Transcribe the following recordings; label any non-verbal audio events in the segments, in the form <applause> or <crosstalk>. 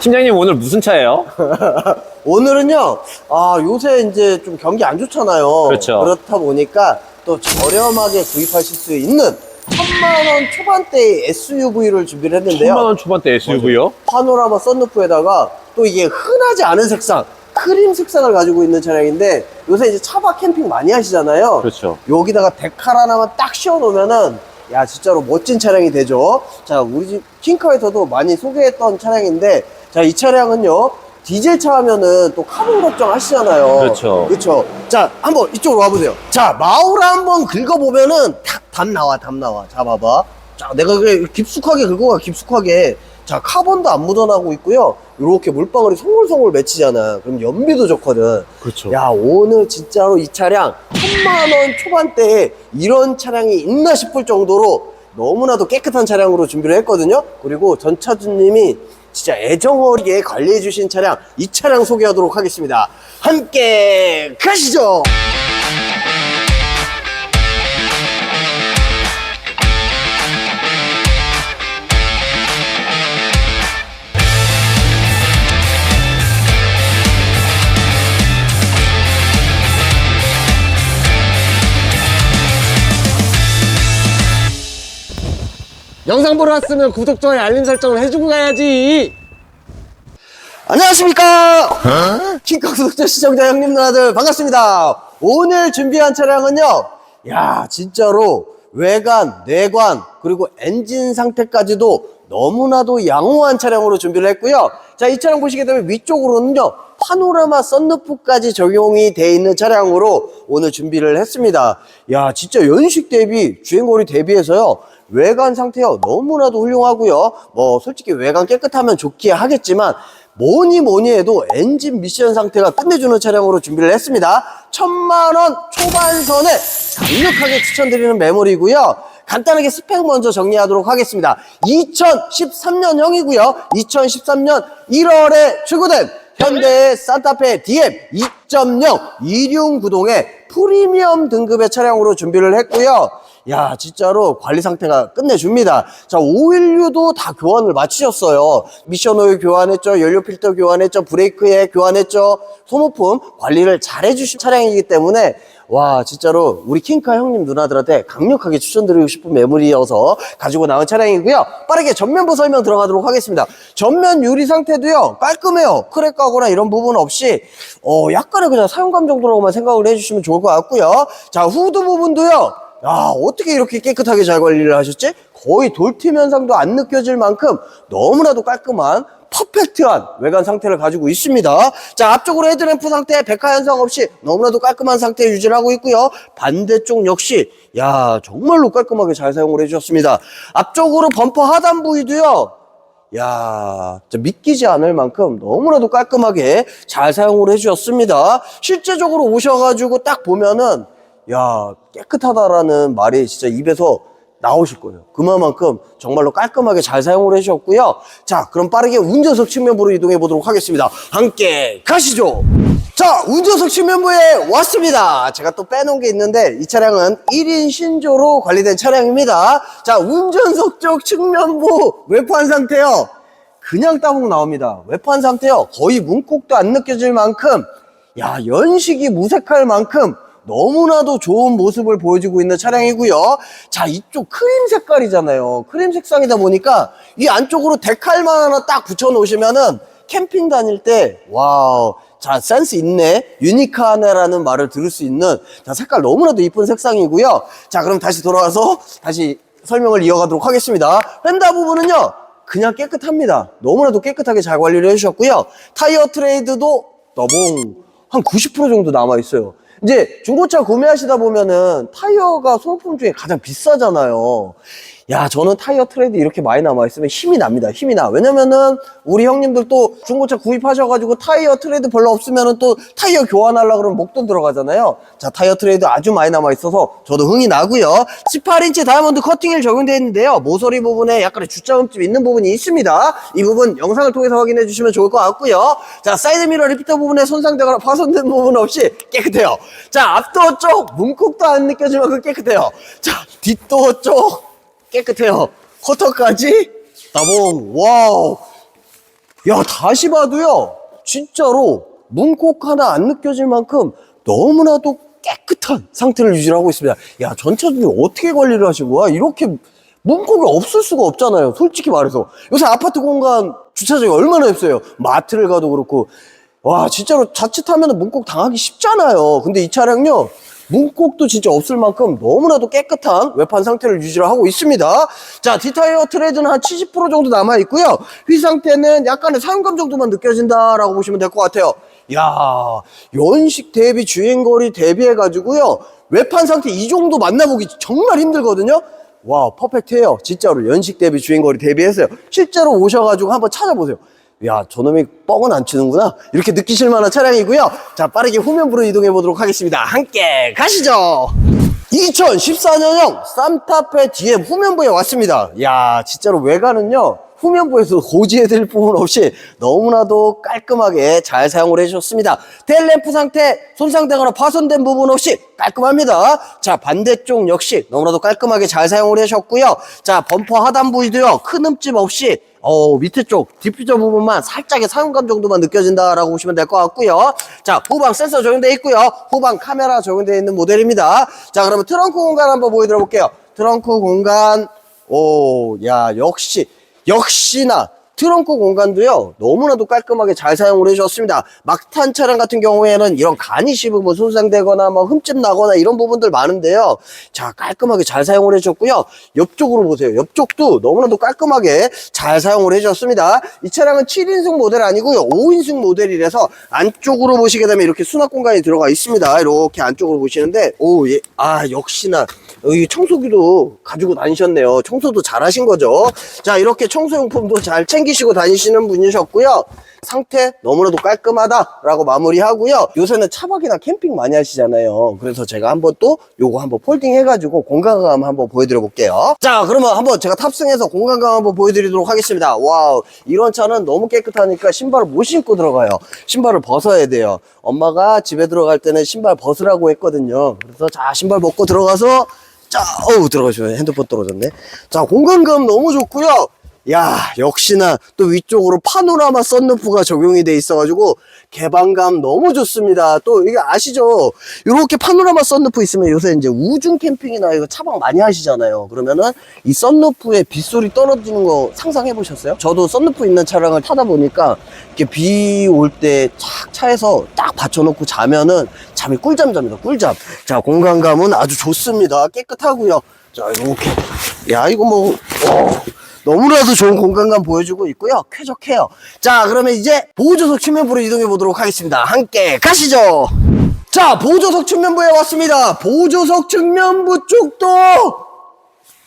팀장님 오늘 무슨 차예요? <laughs> 오늘은요, 아, 요새 이제 좀 경기 안 좋잖아요. 그렇죠. 그렇다 보니까 또 저렴하게 구입하실 수 있는 천만 원 초반대의 SUV를 준비를 했는데요. 천만 원 초반대 SUV요? 파노라마 썬루프에다가 또 이게 흔하지 않은 색상, 크림 색상을 가지고 있는 차량인데 요새 이제 차박 캠핑 많이 하시잖아요. 그렇죠. 여기다가 데칼 하나만 딱 씌워놓으면은 야 진짜로 멋진 차량이 되죠. 자 우리 집 킹카에서도 많이 소개했던 차량인데 자 이 차량은요 디젤 차 하면은 또 카본 걱정 하시잖아요. 그렇죠. 그렇죠. 자 한번 이쪽으로 와보세요. 자 마우라 한번 긁어보면은 답, 답 나와 답 나와. 자 봐봐. 자 내가 그래 깊숙하게 긁어가 깊숙하게. 자 카본도 안 묻어나고 있고요. 이렇게 물방울이 송골송골 맺히잖아. 그럼 연비도 좋거든. 그렇죠. 야 오늘 진짜로 이 차량 천만 원 초반대에 이런 차량이 있나 싶을 정도로 너무나도 깨끗한 차량으로 준비를 했거든요 그리고 전차주님이 진짜 애정 어리게 관리해 주신 차량 이 차량 소개하도록 하겠습니다. 함께 가시죠 영상 보러 왔으면 구독, 좋아요, 알림 설정을 해주고 가야지. 안녕하십니까? 킹카 구독자 시청자 형님 누나들 반갑습니다. 오늘 준비한 차량은요 야 진짜로 외관 내관 그리고 엔진 상태까지도 너무나도 양호한 차량으로 준비를 했고요. 자 이 차량 보시게 되면 위쪽으로는요 파노라마 썬루프까지 적용이 돼 있는 차량으로 오늘 준비를 했습니다. 야 진짜 연식 대비 주행거리 대비해서요 외관 상태요 너무나도 훌륭하고요 뭐 솔직히 외관 깨끗하면 좋기야 하겠지만 뭐니 뭐니 해도 엔진 미션 상태가 끝내주는 차량으로 준비를 했습니다. 천만 원 초반선에 강력하게 추천드리는 메모리고요. 간단하게 스펙 먼저 정리하도록 하겠습니다. 2013년형이고요. 2013년 1월에 출고된 현대의 산타페 DM 2.0 이륜 구동의 프리미엄 등급의 차량으로 준비를 했고요. 야, 진짜로 관리 상태가 끝내줍니다. 자, 오일류도 다 교환을 마치셨어요. 미션 오일 교환했죠. 연료 필터 교환했죠. 브레이크에 교환했죠. 소모품 관리를 잘 해주신 차량이기 때문에 와, 진짜로 우리 킹카 형님 누나들한테 강력하게 추천드리고 싶은 메모리여서 가지고 나온 차량이고요. 빠르게 전면부 설명 들어가도록 하겠습니다. 전면 유리 상태도요, 깔끔해요. 크랙 가거나 이런 부분 없이, 어, 약간의 그냥 사용감 정도로만 생각을 해주시면 좋을 것 같고요. 자, 후드 부분도요, 야, 어떻게 이렇게 깨끗하게 잘 관리를 하셨지? 거의 돌팀 현상도 안 느껴질 만큼 너무나도 깔끔한 퍼펙트한 외관 상태를 가지고 있습니다. 자, 앞쪽으로 헤드램프 상태 백화 현상 없이 너무나도 깔끔한 상태 유지를 하고 있고요. 반대쪽 역시 야, 정말로 깔끔하게 잘 사용을 해주셨습니다. 앞쪽으로 범퍼 하단 부위도요. 야, 믿기지 않을 만큼 너무나도 깔끔하게 잘 사용을 해주셨습니다. 실제적으로 오셔가지고 딱 보면은 야 깨끗하다라는 말이 진짜 입에서 나오실 거예요. 그만큼 정말로 깔끔하게 잘 사용을 해주셨고요. 자, 그럼 빠르게 운전석 측면부로 이동해 보도록 하겠습니다. 함께 가시죠. 자, 운전석 측면부에 왔습니다. 제가 또 빼놓은 게 있는데 이 차량은 1인 신조로 관리된 차량입니다. 자, 운전석 쪽 측면부 외판 상태요. 그냥 따봉 나옵니다. 외판 상태요. 거의 문콕도 안 느껴질 만큼 야, 연식이 무색할 만큼 너무나도 좋은 모습을 보여주고 있는 차량이고요. 자, 이쪽 크림 색깔이잖아요. 크림 색상이다 보니까 이 안쪽으로 데칼만 하나 딱 붙여 놓으시면은 캠핑 다닐 때 와우. 자, 센스 있네. 유니크하네라는 말을 들을 수 있는 자, 색깔 너무나도 이쁜 색상이고요. 자, 그럼 다시 돌아와서 다시 설명을 이어가도록 하겠습니다. 펜다 부분은요. 그냥 깨끗합니다. 너무나도 깨끗하게 잘 관리를 해주셨고요. 타이어 트레이드도 너봉 한 90% 정도 남아 있어요. 이제 중고차 구매하시다 보면은 타이어가 소모품 중에 가장 비싸잖아요. 야, 저는 타이어 트레이드 이렇게 많이 남아있으면 힘이 납니다. 힘이 나. 왜냐면은 우리 형님들 또 중고차 구입하셔가지고 타이어 트레이드 별로 없으면은 또 타이어 교환하려고 그러면 목돈 들어가잖아요. 자, 타이어 트레이드 아주 많이 남아있어서 저도 흥이 나고요 18인치 다이아몬드 커팅일 적용되어 있는데요. 모서리 부분에 약간의 주자음집 있는 부분이 있습니다. 이 부분 영상을 통해서 확인해 주시면 좋을 것 같고요. 자, 사이드 미러 리피터 부분에 손상되거나 파손된 부분 없이 깨끗해요. 자, 앞도어 쪽 문콕도 안 느껴질 만큼 깨끗해요. 자, 뒷도어 쪽 깨끗해요. 커터까지 따봉 와우 야, 다시 봐도요, 진짜로 문콕 하나 안 느껴질 만큼 너무나도 깨끗한 상태를 유지하고 있습니다. 야, 전차들이 어떻게 관리를 하신 거야? 이렇게 문콕이 없을 수가 없잖아요. 솔직히 말해서. 요새 아파트 공간 주차장이 얼마나 없어요. 마트를 가도 그렇고. 와, 진짜로 자칫하면 문콕 당하기 쉽잖아요. 근데 이 차량요, 문콕도 진짜 없을 만큼 너무나도 깨끗한 외판 상태를 유지를 하고 있습니다. 자, 디타이어 트레드는 한 70% 정도 남아 있고요. 휘 상태는 약간의 사용감 정도만 느껴진다라고 보시면 될 것 같아요. 야, 연식 대비 주행거리 대비해 가지고요. 외판 상태 이 정도 만나보기 정말 힘들거든요. 와, 퍼펙트해요. 진짜로 연식 대비 주행거리 대비해서요. 실제로 오셔가지고 한번 찾아보세요. 야, 저놈이 뻥은 안 치는구나. 이렇게 느끼실 만한 차량이고요. 자, 빠르게 후면부로 이동해 보도록 하겠습니다. 함께 가시죠. 2014년형 산타페 DM 후면부에 왔습니다. 야, 진짜로 외관은요. 후면부에서 고지해드릴 부분 없이 너무나도 깔끔하게 잘 사용을 해주셨습니다. 텔램프 상태 손상되거나 파손된 부분 없이 깔끔합니다. 자, 반대쪽 역시 너무나도 깔끔하게 잘 사용을 해주셨고요. 자, 범퍼 하단 부위도요. 큰 흠집 없이 어, 밑에 쪽 디퓨저 부분만 살짝의 사용감 정도만 느껴진다라고 보시면 될 것 같고요. 자, 후방 센서 적용되어 있고요. 후방 카메라 적용되어 있는 모델입니다. 자, 그러면 트렁크 공간 한번 보여드려 볼게요. 트렁크 공간, 오, 야, 역시, 역시나 트렁크 공간도요 너무나도 깔끔하게 잘 사용을 해주셨습니다. 막탄 차량 같은 경우에는 이런 간이 씹으면 손상되거나 뭐 흠집 나거나 이런 부분들 많은데요. 자 깔끔하게 잘 사용을 해주셨고요. 옆쪽으로 보세요. 옆쪽도 너무나도 깔끔하게 잘 사용을 해주셨습니다. 이 차량은 7인승 모델 아니고요 5인승 모델이라서 안쪽으로 보시게 되면 이렇게 수납 공간이 들어가 있습니다. 이렇게 안쪽으로 보시는데 오아 역시나. 여기 청소기도 가지고 다니셨네요. 청소도 잘 하신 거죠. 자, 이렇게 청소용품도 잘 챙기 시고 다니시는 분이셨고요. 상태 너무나도 깔끔하다라고 마무리하고요. 요새는 차박이나 캠핑 많이 하시잖아요. 그래서 제가 한번 또 요거 한번 폴딩 해가지고 공간감 한번 보여드려 볼게요. 자, 그러면 한번 제가 탑승해서 공간감 한번 보여드리도록 하겠습니다. 와우, 이런 차는 너무 깨끗하니까 신발을 못 신고 들어가요. 신발을 벗어야 돼요. 엄마가 집에 들어갈 때는 신발 벗으라고 했거든요. 그래서 자, 신발 벗고 들어가서 자, 어우, 들어가시네. 핸드폰 떨어졌네. 자, 공간감 너무 좋고요. 야, 역시나 또 위쪽으로 파노라마 썬루프가 적용이 돼 있어가지고 개방감 너무 좋습니다. 또 이게 아시죠? 이렇게 파노라마 썬루프 있으면 요새 이제 우중 캠핑이나 이거 차박 많이 하시잖아요. 그러면은 이 썬루프에 빗소리 떨어지는 거 상상해 보셨어요? 저도 썬루프 있는 차량을 타다 보니까 이렇게 비 올 때 착 차에서 딱 받쳐놓고 자면은 잠이 꿀잠 잡니다. 꿀잠. 자, 공간감은 아주 좋습니다. 깨끗하고요. 자, 이렇게. 야, 이거 뭐, 어. 너무나도 좋은 공간감 보여주고 있고요. 쾌적해요. 자, 그러면 이제 보조석 측면부로 이동해 보도록 하겠습니다. 함께 가시죠. 자, 보조석 측면부에 왔습니다. 보조석 측면부 쪽도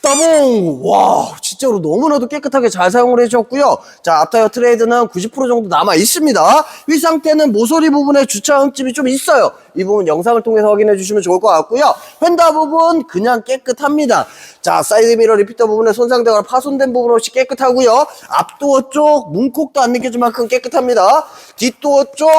따봉! 와, 진짜로 너무나도 깨끗하게 잘 사용을 해주셨고요. 자, 앞타이어 트레이드는 90% 정도 남아 있습니다. 휘 상태는 모서리 부분에 주차 흠집이 좀 있어요. 이 부분 영상을 통해서 확인해 주시면 좋을 것 같고요. 휀다 부분 그냥 깨끗합니다. 자, 사이드 미러 리피터 부분에 손상되거나 파손된 부분 없이 깨끗하고요. 앞도어 쪽 문콕도 안 느껴질 만큼 깨끗합니다. 뒷도어 쪽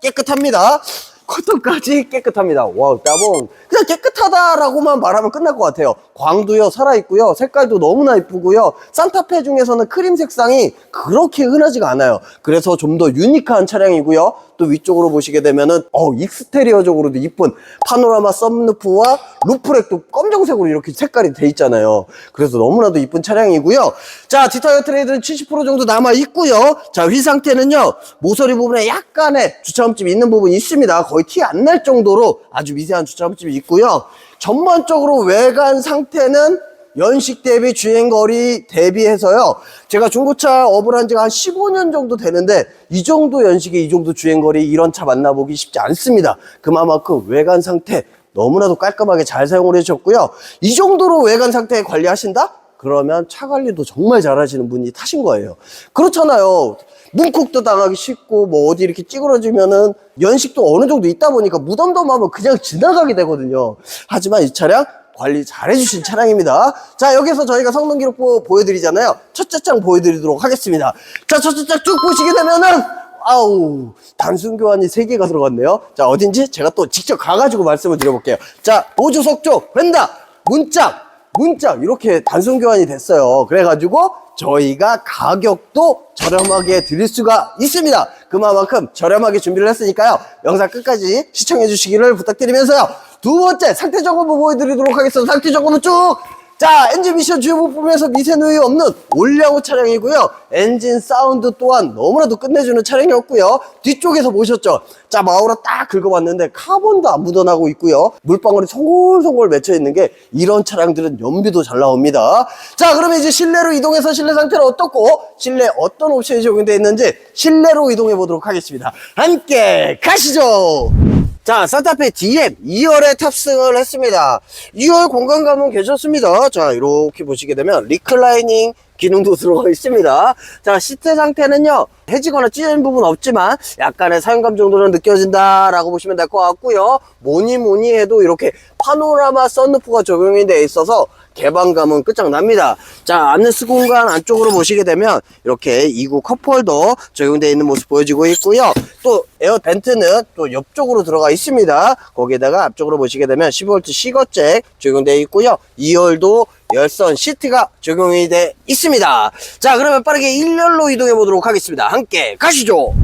깨끗합니다. 커터까지 깨끗합니다. 와우, 따봉. 그냥 깨끗하다라고만 말하면 끝날 것 같아요. 광도요, 살아있고요. 색깔도 너무나 이쁘고요. 산타페 중에서는 크림 색상이 그렇게 흔하지가 않아요. 그래서 좀 더 유니크한 차량이고요. 또 위쪽으로 보시게 되면은, 어, 익스테리어적으로도 이쁜 파노라마 썬루프와 루프렉도 검정색으로 이렇게 색깔이 돼 있잖아요. 그래서 너무나도 이쁜 차량이고요. 자, 디타이어 트레이드는 70% 정도 남아 있고요. 자, 휘 상태는요, 모서리 부분에 약간의 주차흠집이 있는 부분이 있습니다. 거의 티 안 날 정도로 아주 미세한 주차흠집이 있고요. 전반적으로 외관 상태는 연식 대비 주행거리 대비해서요. 제가 중고차 업을 한 지가 한 15년 정도 되는데 이 정도 연식에 이 정도 주행거리 이런 차 만나보기 쉽지 않습니다. 그만큼 외관 상태 너무나도 깔끔하게 잘 사용을 해주셨고요. 이 정도로 외관 상태 관리하신다? 그러면 차 관리도 정말 잘하시는 분이 타신 거예요. 그렇잖아요. 문콕도 당하기 쉽고 뭐 어디 이렇게 찌그러지면은 연식도 어느 정도 있다 보니까 무덤덤하면 그냥 지나가게 되거든요. 하지만 이 차량 관리 잘 해주신 차량입니다. 자, 여기서 저희가 성능 기록부 보여드리잖아요. 첫째 장 보여드리도록 하겠습니다. 자, 첫째 장 쭉 보시게 되면은 아우 단순 교환이 3개가 들어갔네요. 자, 어딘지 제가 또 직접 가가지고 말씀을 드려볼게요. 자, 보조석 쪽 왼다 문짝 문자 이렇게 단순 교환이 됐어요. 그래가지고 저희가 가격도 저렴하게 드릴 수가 있습니다. 그만큼 저렴하게 준비를 했으니까요. 영상 끝까지 시청해 주시기를 부탁드리면서요. 두 번째 상태 점검을 보여드리도록 하겠습니다. 상태 점검은 쭉! 자, 엔진 미션 주요 부품에서 미세 누이 없는 올량호 차량이고요. 엔진 사운드 또한 너무나도 끝내주는 차량이었고요. 뒤쪽에서 보셨죠? 자, 마우라 딱 긁어봤는데 카본도 안 묻어나고 있고요. 물방울이 송골송골 맺혀 있는 게 이런 차량들은 연비도 잘 나옵니다. 자, 그러면 이제 실내로 이동해서 실내 상태는 어떻고 실내 어떤 옵션이 적용되어 있는지 실내로 이동해 보도록 하겠습니다. 함께 가시죠. 자, 산타페 DM 2열에 탑승을 했습니다. 2열 공간감은 괜찮습니다. 자, 이렇게 보시게 되면 리클라이닝 기능도 <laughs> 들어가 있습니다. 자, 시트 상태는요, 해지거나 찢어진 부분 없지만 약간의 사용감 정도는 느껴진다라고 보시면 될 것 같고요. 뭐니 뭐니 해도 이렇게 파노라마 썬루프가 적용이 되어 있어서 개방감은 끝장납니다. 자, 암레스 공간 안쪽으로 보시게 되면 이렇게 2구 컵홀더 적용되어 있는 모습 보여지고 있고요. 또 에어 벤트는 또 옆쪽으로 들어가 있습니다. 거기에다가 앞쪽으로 보시게 되면 12V C거잭 적용되어 있고요. 2열도 열선 시트가 적용이 돼 있습니다. 자, 그러면 빠르게 1열로 이동해 보도록 하겠습니다. 함께 가시죠.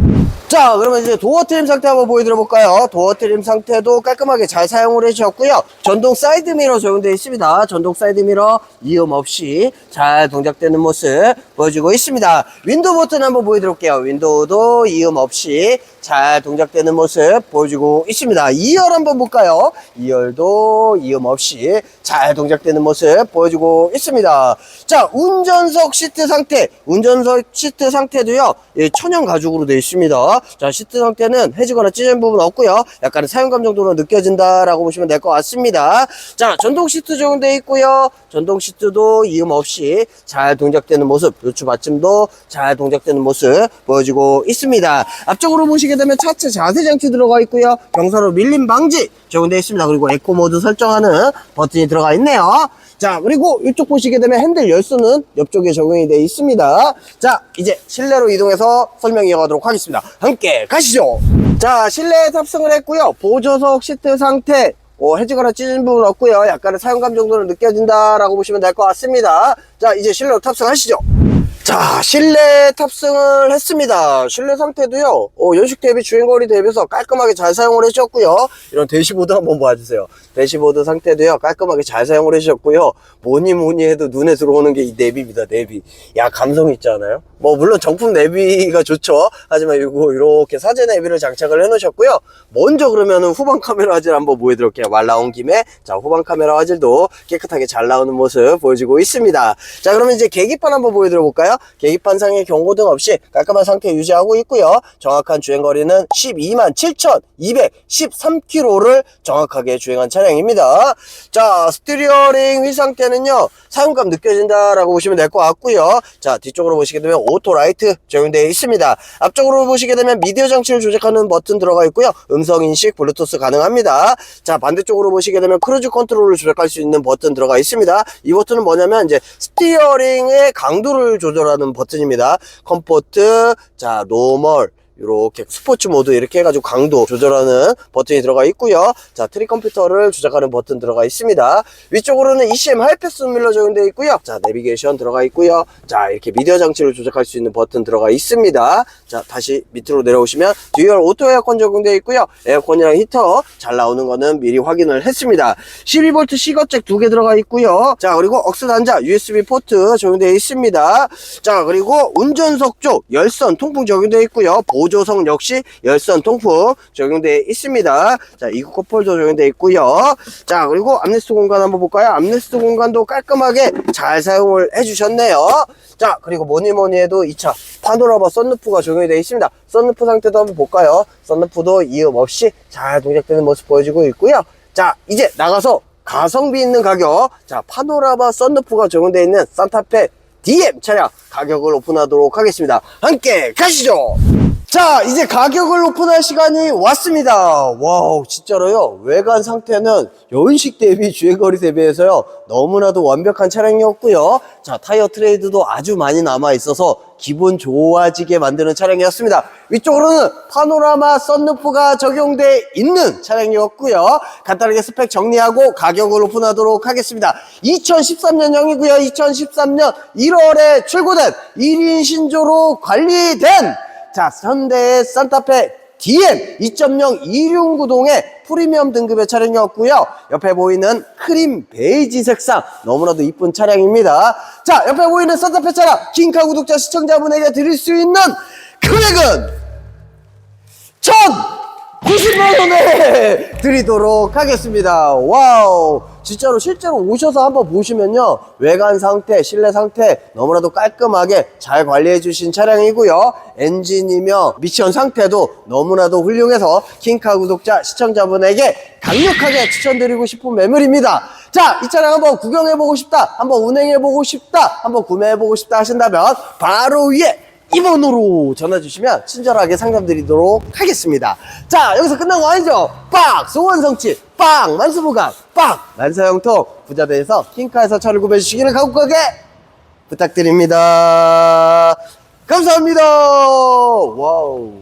자, 그러면 이제 도어 트림 상태 한번 보여드려 볼까요? 도어 트림 상태도 깔끔하게 잘 사용을 해주셨고요. 전동 사이드 미러 적용되어 있습니다. 전동 사이드 미러 이음 없이 잘 동작되는 모습 보여주고 있습니다. 윈도우 버튼 한번 보여드려 볼게요. 윈도우도 이음 없이 잘 동작되는 모습 보여주고 있습니다. 2열 한번 볼까요? 2열도 이음 없이 잘 동작되는 모습 보여주고 있습니다. 자, 운전석 시트 상태, 운전석 시트 상태도요, 예, 천연 가죽으로 되어 있습니다. 자, 시트 상태는 해지거나 찢어진 부분 없고요. 약간의 사용감 정도로 느껴진다라고 보시면 될 것 같습니다. 자, 전동 시트 적용되어 있고요. 전동 시트도 이음 없이 잘 동작되는 모습, 요추 받침도 잘 동작되는 모습 보여주고 있습니다. 앞쪽으로 보시게 되면 차체 자세 장치 들어가 있고요. 경사로 밀림 방지 적용되어 있습니다. 그리고 에코 모드 설정하는 버튼이 들어가 있네요. 자, 그리고 이쪽 보시게 되면 핸들 열선은 옆쪽에 적용이 되어 있습니다. 자, 이제 실내로 이동해서 설명 이어가도록 하겠습니다. 함께 가시죠. 자, 실내에 탑승을 했고요. 보조석 시트 상태, 어, 해지거나 찢은 부분 없고요. 약간의 사용감 정도는 느껴진다라고 보시면 될 것 같습니다. 자, 이제 실내로 탑승하시죠. 자, 실내 탑승을 했습니다. 실내 상태도요, 어, 연식 대비 주행거리 대비해서 깔끔하게 잘 사용을 해주셨고요. 이런 대시보드 한번 봐주세요. 대시보드 상태도요, 깔끔하게 잘 사용을 해주셨고요. 뭐니 뭐니 해도 눈에 들어오는 게 이 내비입니다, 내비. 야, 감성 있지 않아요? 뭐, 물론 정품 내비가 좋죠. 하지만 이거 이렇게 사제 내비를 장착을 해 놓으셨고요. 먼저 그러면은 후방 카메라 화질 한번 보여드릴게요. 말 나온 김에. 자, 후방 카메라 화질도 깨끗하게 잘 나오는 모습 보여지고 있습니다. 자, 그러면 이제 계기판 한번 보여드려 볼까요? 계기판상의 경고등 없이 깔끔한 상태 유지하고 있고요. 정확한 주행거리는 12만 7,213km를 정확하게 주행한 차량입니다. 자, 스티리어링 휠 상태는요, 사용감 느껴진다라고 보시면 될 것 같고요. 자, 뒤쪽으로 보시게 되면 오토 라이트 적용되어 있습니다. 앞쪽으로 보시게 되면 미디어 장치를 조작하는 버튼 들어가 있고요. 음성 인식, 블루투스 가능합니다. 자, 반대쪽으로 보시게 되면 크루즈 컨트롤을 조작할 수 있는 버튼 들어가 있습니다. 이 버튼은 뭐냐면 이제 스티어링의 강도를 조절하는 버튼입니다. 컴포트, 자, 노멀, 이렇게 스포츠 모드 이렇게 해가지고 강도 조절하는 버튼이 들어가 있고요. 자, 트리 컴퓨터를 조작하는 버튼 들어가 있습니다. 위쪽으로는 ECM 하이패스 밀러 적용되어 있고요. 자, 내비게이션 들어가 있고요. 자, 이렇게 미디어 장치를 조작할 수 있는 버튼 들어가 있습니다. 자, 다시 밑으로 내려오시면 듀얼 오토 에어컨 적용되어 있고요. 에어컨이랑 히터 잘 나오는 거는 미리 확인을 했습니다. 12V C거잭 두 개 들어가 있고요. 자, 그리고 억스 단자 USB 포트 적용되어 있습니다. 자, 그리고 운전석 쪽 열선 통풍 적용되어 있고요. 석 역시 열선 통풍 적용되어 있습니다. 자, 이구 컵홀더 적용되어 있고요. 자, 그리고 암레스트 공간 한번 볼까요? 암레스트 공간도 깔끔하게 잘 사용을 해주셨네요. 자, 그리고 뭐니 뭐니 해도 이차 파노라마 썬루프가 적용이 되어 있습니다. 썬루프 상태도 한번 볼까요? 썬루프도 이음 없이 잘 동작되는 모습 보여지고 있고요. 자, 이제 나가서 가성비 있는 가격, 자, 파노라마 썬루프가 적용되어 있는 산타페 DM 차량 가격을 오픈하도록 하겠습니다. 함께 가시죠! 자, 이제 가격을 오픈할 시간이 왔습니다. 와우, 진짜로요. 외관 상태는 연식 대비 주행거리 대비해서요. 너무나도 완벽한 차량이었고요. 자, 타이어 트레이드도 아주 많이 남아 있어서 기분 좋아지게 만드는 차량이었습니다. 위쪽으로는 파노라마 썬루프가 적용돼 있는 차량이었고요. 간단하게 스펙 정리하고 가격을 오픈하도록 하겠습니다. 2013년형이고요. 2013년 1월에 출고된 1인 신조로 관리된 자, 현대 산타페 DM 2.0 2륜구동의 프리미엄 등급의 차량이었고요. 옆에 보이는 크림 베이지 색상 너무나도 이쁜 차량입니다. 자, 옆에 보이는 산타페 차량 킹카 구독자 시청자분에게 드릴 수 있는 금액은 1,090만 원에 드리도록 하겠습니다. 와우. 진짜로 실제로 오셔서 한번 보시면요. 외관 상태, 실내 상태 너무나도 깔끔하게 잘 관리해 주신 차량이고요. 엔진이며 미션 상태도 너무나도 훌륭해서 킹카 구독자 시청자분에게 강력하게 추천드리고 싶은 매물입니다. 자, 이 차량 한번 구경해 보고 싶다. 한번 운행해 보고 싶다. 한번 구매해 보고 싶다 하신다면 바로 위에 이번으로 전화 주시면 친절하게 상담드리도록 하겠습니다. 자, 여기서 끝난 거 아니죠? 빡! 소원 성취! 빡! 만수무강! 빡! 만사형통! 부자대에서 킹카에서 차를 구매해 주시기를 간곡하게 부탁드립니다. 감사합니다. 와우.